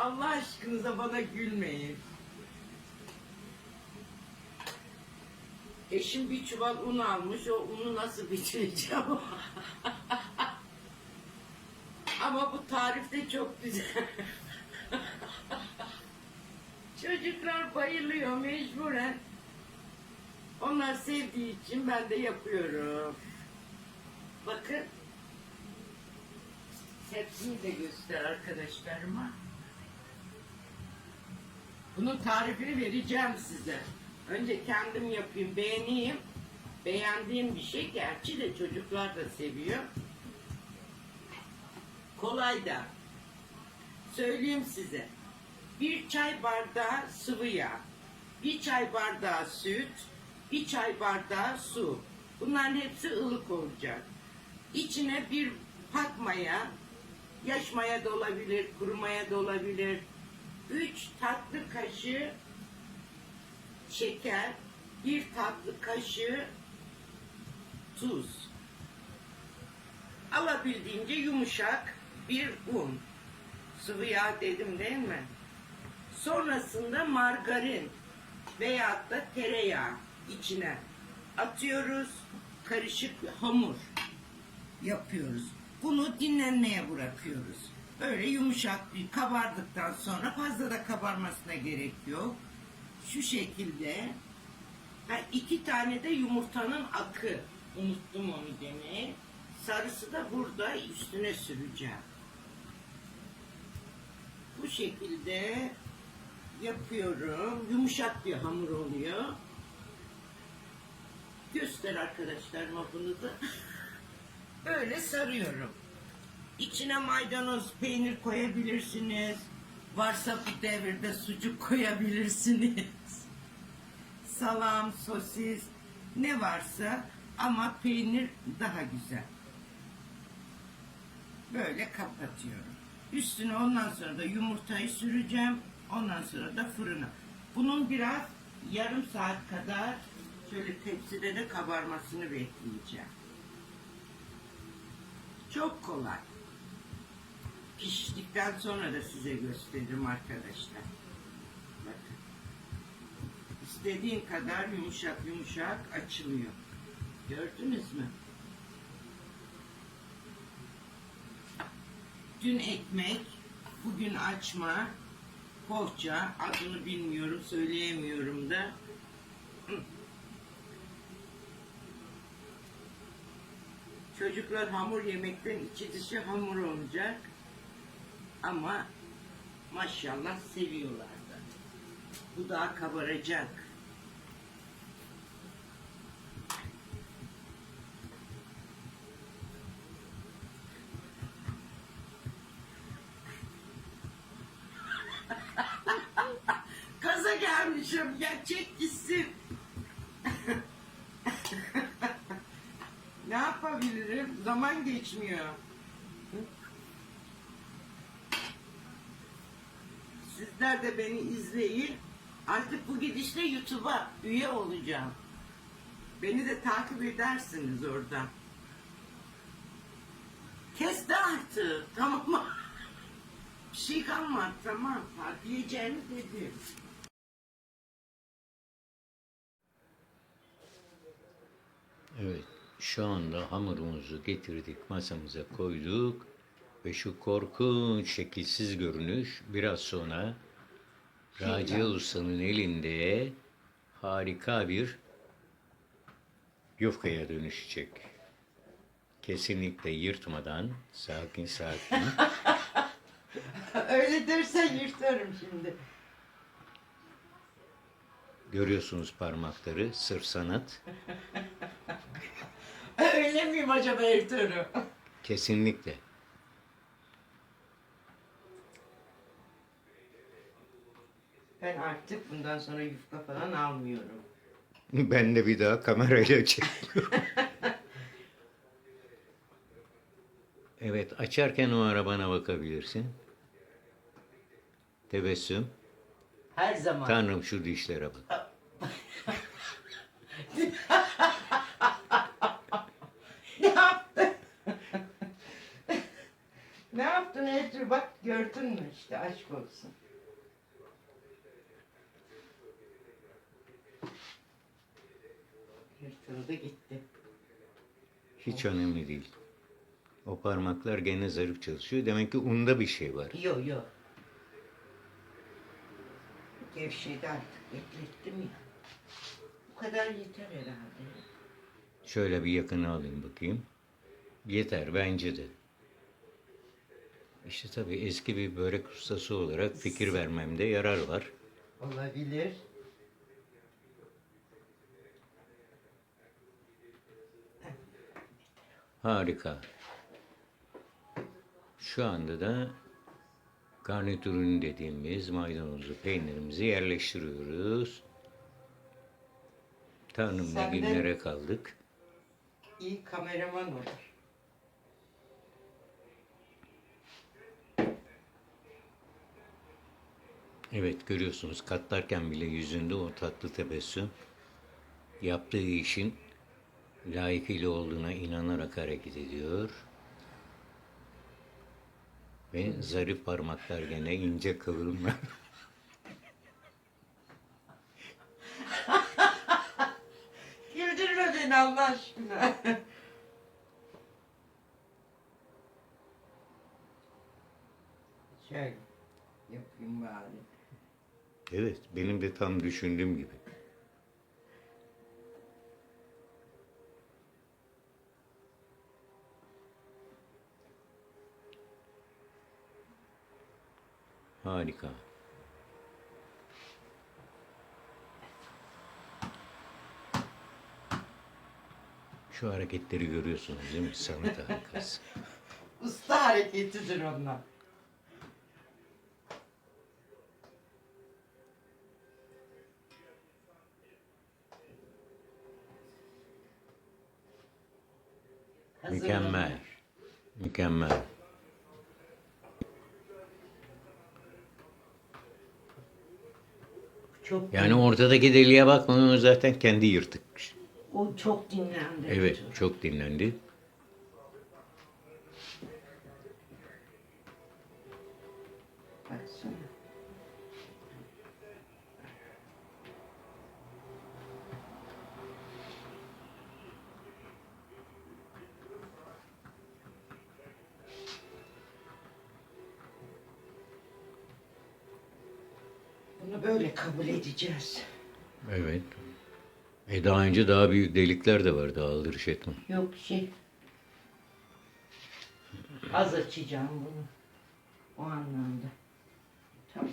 Allah aşkınıza bana gülmeyin. Eşim bir çuval un almış. O unu nasıl bitireceğim? Ama bu tarif de çok güzel. Çocuklar bayılıyor mecburen. Onlar sevdiği için ben de yapıyorum. Bakın. Hepsini de göster arkadaşlarıma. Bunun tarifini vereceğim size. Önce kendim yapayım, beğeneyim. Beğendiğim bir şey gerçi de çocuklar da seviyor. Kolay da. Söyleyeyim size. Bir çay bardağı sıvı yağ, bir çay bardağı süt, bir çay bardağı su. Bunların hepsi ılık olacak. İçine bir pat maya, yaş maya da olabilir, kuru maya da olabilir. Üç tatlı kaşığı şeker, bir tatlı kaşığı tuz. Alabildiğince yumuşak bir un. Sıvı yağ dedim değil mi? Sonrasında margarin veyahut da tereyağı içine atıyoruz. Karışık bir hamur yapıyoruz. Bunu dinlenmeye bırakıyoruz. Böyle yumuşak bir kabardıktan sonra fazla da kabarmasına gerek yok. Şu şekilde ha, iki tane de yumurtanın akı. Unuttum onu demeyi. Sarısı da burada üstüne süreceğim. Bu şekilde yapıyorum. Yumuşak bir hamur oluyor. Göster arkadaşlarıma bunu da. Böyle sarıyorum. İçine maydanoz, peynir koyabilirsiniz. Varsa bu devirde sucuk koyabilirsiniz. Salam, sosis, ne varsa ama peynir daha güzel. Böyle kapatıyorum. Üstüne ondan sonra da yumurtayı süreceğim. Ondan sonra da fırına. Bunun biraz yarım saat kadar şöyle tepside de kabarmasını bekleyeceğim. Çok kolay. Piştikten sonra da size gösteririm arkadaşlar. Bakın. İstediğin kadar yumuşak yumuşak açılıyor. Gördünüz mü? Dün ekmek, bugün açma, poğaça, adını bilmiyorum, söyleyemiyorum da. Çocuklar hamur yemekten içi dışı hamur olacak. Ama maşallah seviyorlar da. Bu daha kabaracak. Kaza gelmişim. Ya çek gitsin. ne yapabilirim? Zaman geçmiyor. Sizler de beni izleyin. Artık bu gidişle YouTube'a üye olacağım. Beni de takip edersiniz oradan. Kes de artık. Tamam mı? Bir şey kalmadı tamam. Diyeceğimi dedim. Evet, şu anda hamurumuzu getirdik, masamıza koyduk ve şu korkunç şekilsiz görünüş biraz sonra Raci Usta'nın elinde harika bir yufkaya dönüşecek. Kesinlikle yırtmadan, sakin sakin. Öyle dersen yırtarım şimdi. Görüyorsunuz parmakları, sırf sanat. Öyle miyim acaba yırtarım? Kesinlikle. Ben artık bundan sonra yufka falan almıyorum. Ben de bir daha kamerayla çekiyorum. evet, açarken o arabana bakabilirsin. Tebessüm. Her zaman. Tanrım şu dişlere bak. Ne yaptın? ne yaptın Ece bak gördün mü işte aşk olsun. Yırtıldı gitti. Hiç önemli değil. O parmaklar gene zarif çalışıyor. Demek ki unda bir şey var. Yok yok. Gevşedi artık beklettim ya. Bu kadar yeter herhalde. Şöyle bir yakına alayım bakayım. Yeter bence de. İşte tabii eski bir börek ustası olarak fikir vermemde yarar var. Olabilir. Harika. Şu anda da garnitürünü dediğimiz maydanozlu peynirimizi yerleştiriyoruz. Tanrım ne günlere kaldık. İyi kameraman olur. Evet görüyorsunuz katlarken bile yüzünde o tatlı tebessüm. Yaptığı işin layıkıyla olduğuna inanarak hareket ediyor. Ve zarif parmaklar gene ince kıvrımlar. Güldürme beni Allah aşkına. Şöyle yapayım bari. Evet benim de tam düşündüğüm gibi. Harika. Şu hareketleri görüyorsunuz değil mi? Sanat harikası. Usta hareketidir onlar. Mükemmel. Mükemmel. Çok Yani ortadaki deliğe bakma o zaten kendi yırtıkmış. o çok dinlendi. Evet çok dinlendi. Bunu böyle kabul edeceğiz. Evet. E daha önce daha büyük delikler de vardı aldırış etme. Yok şey. Az açacağım bunu. O anlamda. Tamam.